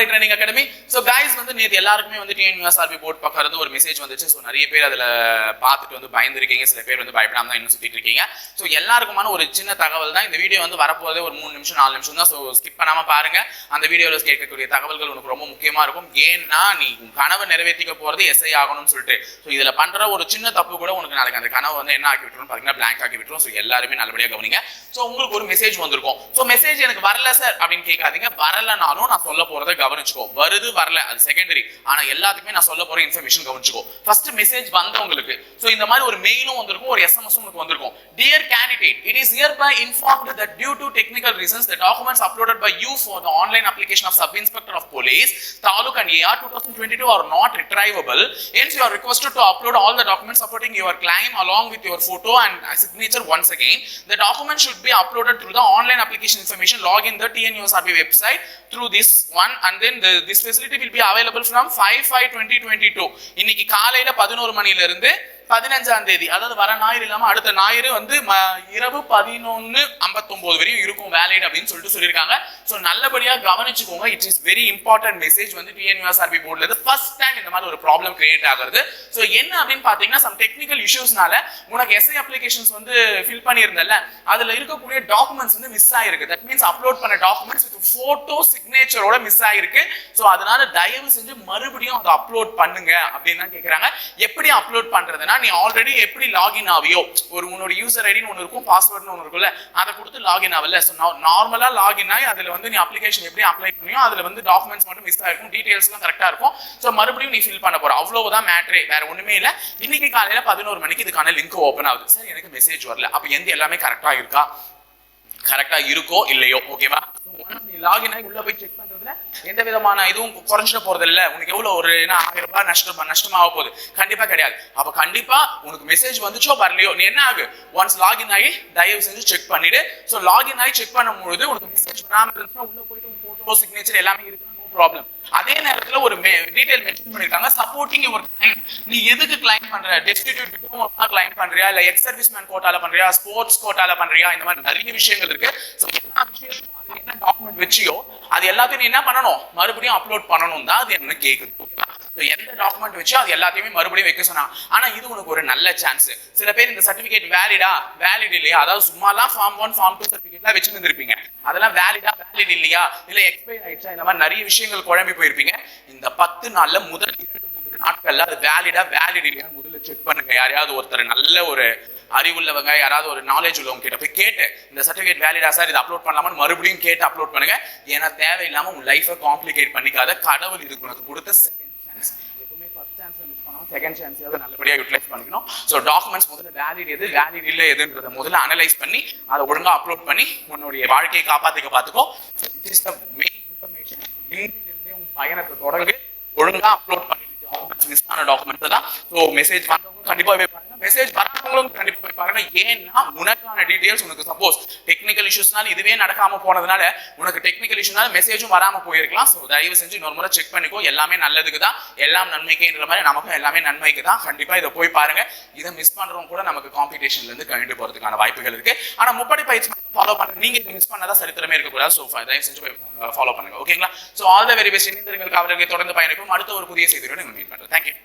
Corporate training academy நேற்று எல்லாருக்குமே வந்து டிஎன்யூஎஸ்ஆர்பி போர்ட் பக்கம் இருந்து ஒரு மெசேஜ் வந்துச்சு. ஸோ நிறைய பேர் அதில் பார்த்துட்டு வந்து பயந்துருக்கீங்க. சில பேர் வந்து பயப்படாம தான் இன்னும் சுற்றிட்டு இருக்கீங்க. ஸோ எல்லாருக்குமான ஒரு சின்ன தகவல் தான் இந்த வீடியோ வந்து வரப்போதே ஒரு மூணு நிமிஷம் நாலு நிமிஷம் தான். ஸோ ஸ்கிப் பண்ணாமல் பாருங்க. அந்த வீடியோவில் கேட்கக்கூடிய தகவல்கள் உனக்கு ரொம்ப முக்கியமா இருக்கும். ஏன்னா நீ கனவை நிறைவேற்றிக்க போறது எஸ்ஐ ஆகணும்னு சொல்லிட்டு. ஸோ இதில் பண்ற ஒரு சின்ன தப்பு கூட உனக்கு நாளைக்கு அந்த கனவை வந்து என்ன ஆக்கி விட்டுரும் பார்த்தீங்கன்னா பிளாங்க் ஆக்கி விட்டுரும். ஸோ எல்லாருமே நல்லபடியாக கவனிங்க. ஸோ உங்களுக்கு ஒரு மெசேஜ் வந்திருக்கும். ஸோ மெசேஜ் எனக்கு வரல சார் அப்படின்னு கேட்காதீங்க. வரலனாலும் நான் சொல்ல போறதை கவனிச்சுக்கோ. வருது வரல. அது செகண்ட் செகண்டரி ஆனா எல்லாத்துக்குமே நான் சொல்ல போற இன்ஃபர்மேஷன் கவனிச்சுக்கோ ஃபர்ஸ்ட் மெசேஜ் வந்தவங்களுக்கு ஸோ இந்த மாதிரி ஒரு மெயிலும் வந்திருக்கும் ஒரு எஸ்எம்எஸ் உங்களுக்கு வந்திருக்கும் dear candidate it is hereby informed that due to technical reasons the documents uploaded by you for the online application of sub inspector of police taluk and AR two thousand twenty two are not retrievable hence you are requested to upload all the documents supporting your claim along with your photo and signature once again the document should be uploaded through the online application information log in the TNUSRB website through this one and then the, this facility will be available up till five five twenty twenty two இன்னைக்கு காலையில பதினோரு மணில இருந்து பதினஞ்சாம் தேதி. அதாவது வர ஞாயிறு இல்லாம அடுத்த ஞாயிறு வந்து ம- இரவு பதினொன்னு ஐம்பத்தொன்பது வரையும் இருக்கும் வேலைட் அப்படின்னு சொல்லிட்டு சொல்லியிருக்காங்க. ஸோ நல்லபடியா கவனிச்சுக்கோங்க. It is very important message வந்து டிஎன்யூஎஸ்ஆர்பி போர்ட்ல இருந்து ஃபர்ஸ்ட் டைம் இந்த மாதிரி ஒரு ப்ராப்ளம் கிரியேட் ஆகுறது. ஸோ என்ன அப்படின்னு பாத்தீங்கன்னா சம் டெக்னிக்கல் இஷ்யூஸ்னால உனக்கு எஸ்ஐ அப்ளிகேஷன்ஸ் வந்து ஃபில் பண்ணியிருந்தல அதுல இருக்கக்கூடிய டாக்குமெண்ட்ஸ் வந்து மிஸ் ஆயிருக்கு. தட் மீன்ஸ் அப்லோட் பண்ண டாக்குமெண்ட்ஸ் வித் போட்டோ சிக்னேச்சரோட மிஸ் ஆயிருக்கு. ஸோ அதனால தயவு செஞ்சு மறுபடியும் அதை அப்லோட் பண்ணுங்க அப்படின்னு தான் கேட்குறாங்க எப்படி அப்லோட் பண்றதுன்னா நீ ஆல்ரெடி எப்படி லாகின் ஆவியோ ஒரு உன்னோட யூசர் ஐடின்னு ஒன்று இருக்கும் பாஸ்வேர்ட்னு ஒன்று இருக்கும்ல அதை கொடுத்து லாகின் ஆகல ஸோ நார்மலாக லாகின் ஆகி அதில் வந்து நீ அப்ளிகேஷன் எப்படி அப்ளை பண்ணியோ அதில் வந்து டாக்குமெண்ட்ஸ் மட்டும் மிஸ் ஆகிருக்கும் டீட்டெயில்ஸ்லாம் கரெக்டாக இருக்கும். ஸோ மறுபடியும் நீ ஃபில் பண்ண போகிற அவ்வளோதான் மேட்ரே வேற ஒன்றுமே இல்லை. இன்னைக்கு காலையில் பதினோரு மணிக்கு இதுக்கான லிங்க் ஓப்பன் ஆகுது. சார் எனக்கு மெசேஜ் வரல. அப்போ எந்த எல்லாமே கரெக்டாக இருக்கா? கரெக்டாக இருக்கோ இல்லையோ? ஓகேவா லாகின் ஆகி உள்ள போய் செக் பண்றதுல எந்த விதமான இதுவும் குறைஞ்சிட போறது இல்லை. உனக்கு எவ்வளவு ஒரு என்ன ஆயிரம் ரூபாய் நஷ்டம் நஷ்டமாக போகுது? கண்டிப்பா கிடையாது. அப்ப கண்டிப்பா உனக்கு மெசேஜ் வந்துச்சோ வரலையோ நீ என்ன ஆகு? ஒன்ஸ் லாகின் ஆகி தயவு செஞ்சு செக் பண்ணிடு. ஸோ லாகின் ஆகி செக் பண்ணும்பொழுது உனக்கு மெசேஜ் வராமல் இருந்துச்சுன்னா உள்ள போயிட்டு போட்டோ சிக்னேச்சர் எல்லாமே இருக்கு நோ ப்ராப்ளம் அதே நேரத்துல ஒரு டீடைல் மென்ஷன் பண்ணிருக்காங்க. சப்போர்ட்டிங் யுவர் கிளைண்ட் நீ எதுக்கு கிளைம் பண்ற? டெஸ்டிடியூட் கிளைம் பண்றியா? இல்ல எக்ஸ் சர்வீஸ் மேன் கோட்டால பண்றியா? ஸ்போர்ட்ஸ் கோட்டால பண்றியா? இந்த மாதிரி நிறைய விஷயங்கள் இருக்கு. ஸோ எல்லா விஷயத்துக்கும் என்ன டாக்குமெண்ட் வச்சியோ அது எல்லாத்தையும் நீ என்ன பண்ணணும்? மறுபடியும் அப்லோட் பண்ணணும் தான் அது என்ன கேக்குது. எந்த டாக்குமெண்ட் வச்சோ அது எல்லாத்தையுமே மறுபடியும் வைக்க சொன்னா ஆனா இது உனக்கு ஒரு நல்ல சான்ஸ் சில பேர் இந்த சர்டிபிகேட் வேலிடா வேலிட் இல்லையா? அதாவது சும்மாலாம் ஃபார்ம் ஒன் ஃபார்ம் டூ சர்டிபிகேட்லாம் வச்சிருந்திருப்பீங்க அதெல்லாம் வேலிடா வேலிட் இல்லையா? இல்ல எக்ஸ்பைர் ஆயிடுச்சா? இந்த மாதிரி நிறைய விஷயங்கள் குழம்பி போயிருப்பீங்க. இந்த பத்து நாள்ல முதல் நாட்கள்ல அது வேலிடா வேலிட் இல்லையா? முதல்ல செக் பண்ணுங்க. யாரையாவது ஒருத்தர் நல்ல ஒரு அறிவுள்ளவங்க யாராவது ஒரு நாலேஜ் உள்ளவங்க கிட்ட போய் கேட்டு இந்த சர்டிஃபிகேட் வேலிடா சார் இது அப்லோட் பண்ணலாமான்னு மறுபடியும் கேட்டு அப்லோட் பண்ணுங்க. ஏன்னா தேவையில்லாம உங்க லைஃபை காம்ப்ளிகேட் பண்ணிக்காத கடவுள் இதுக்கு உனக்கு கொடுத்த செகண்ட் சான்ஸ் எப்பவுமே ஃபர்ஸ்ட் சான்ஸ் மிஸ் பண்ணாம செகண்ட் சான்ஸையாவது நல்லபடியா யூட்டிலைஸ் பண்ணிக்கணும். ஸோ டாக்குமெண்ட்ஸ் முதல்ல வேலிட் எது வேலிட் இல்லை எதுன்றத முதல்ல அனலைஸ் பண்ணி அதை ஒழுங்கா அப்லோட் பண்ணி உன்னுடைய வாழ்க்கையை காப்பாத்திக்க பார்த்துக்கோ. இஸ் த மெயின் இன்ஃபர்மேஷன் பயணத்தை தொடங்கு. ஒழுங்கா அப்லோட் பண்ணிட்டு டாக்குமெண்ட்ஸ் மிஸ் ஆன டாக்குமெண்ட்ஸ் தான் ஸோ மெசேஜ் வந்தவங்க கண்டிப்பா போய் பாருங்க. மெசேஜ் வராதவங்களும் கண்டிப்பா போய் பாருங்க. ஏன்னா உனக்கான டீடைல்ஸ் உனக்கு சப்போஸ் டெக்னிக்கல் இஷ்யூஸ்னால இதுவே நடக்காம போனதுனால உனக்கு டெக்னிக்கல் இஷ்யூனால மெசேஜும் வராம போயிருக்கலாம். ஸோ தயவு செஞ்சு இன்னொரு முறை செக் பண்ணிக்கோ. எல்லாமே நல்லதுக்கு தான். எல்லாம் நன்மைக்குன்ற மாதிரி நமக்கும் எல்லாமே நன்மைக்கு தான். கண்டிப்பா இதை போய் பாருங்க. இதை மிஸ் பண்றவங்க கூட நமக்கு காம்படிஷன்ல இருந்து கழிந்து போறதுக்கான வாய்ப்புகள் இருக்கு. ஆனா முப்படை பயிற்சி ஃபாலோ பண்ணுங்க நீங்க மிஸ் பண்ணாதான் சரித்திரமே இருக்கக்கூடாது. ஸோ தயவு செஞ்சு போய் uh, ஃபாலோ பண்ணுங்க. ஓகேங்களா so all the very best இணைந்திருங்கள். அவர்களை தொடர்ந்து பயணிக்கும் அடுத்த ஒரு புதிய செய்தியோட மீட் பண்ணுறேன் தேங்க்யூ